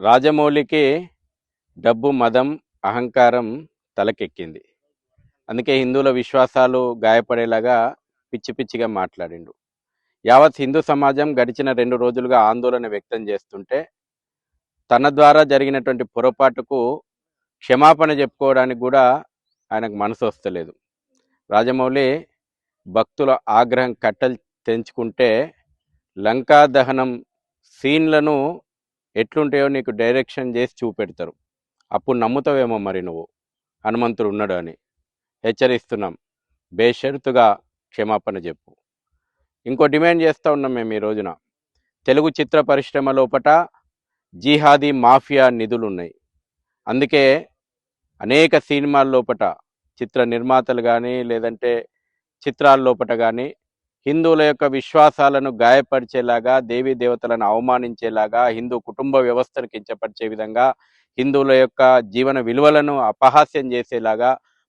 రాజమౌళికి డబ్బు మదం అహంకారం తలకెక్కింది. అందుకే హిందువుల విశ్వాసాలు గాయపడేలాగా పిచ్చి పిచ్చిగా మాట్లాడిండు. యావత్ హిందూ సమాజం గడిచిన రెండు రోజులుగా ఆందోళన వ్యక్తం చేస్తుంటే తన ద్వారా జరిగినటువంటి పొరపాటుకు క్షమాపణ చెప్పుకోవడానికి కూడా ఆయనకు మనసు వస్తలేదు. రాజమౌళి భక్తుల ఆగ్రహం కట్టలు తెంచుకుంటే లంకా దహనం సీన్లను ఎట్లుంటాయో నీకు డైరెక్షన్ చేసి చూపెడతారు. అప్పుడు నమ్ముతావేమో మరి నువ్వు? హనుమంతుడు ఉన్నాడు అని. హెచ్చరిస్తున్నాం. బేషరతుగా క్షమాపణ చెప్పు. ఇంకో డిమాండ్ చేస్తూ ఉన్నాం మేము ఈ రోజున. తెలుగు చిత్ర పరిశ్రమ లోపట జీహాదీ మాఫియా నిధులు ఉన్నాయి అందుకే అనేక సినిమాల లోపట చిత్ర నిర్మాతలు కానీ లేదంటే చిత్రాల లోపట కానీ హిందువుల యొక్క విశ్వాసాలను గాయపరిచేలాగా దేవీ దేవతలను అవమానించేలాగా హిందూ కుటుంబ వ్యవస్థను కించపరిచే విధంగా హిందువుల యొక్క జీవన విలువలను అపహాస్యం చేసేలాగా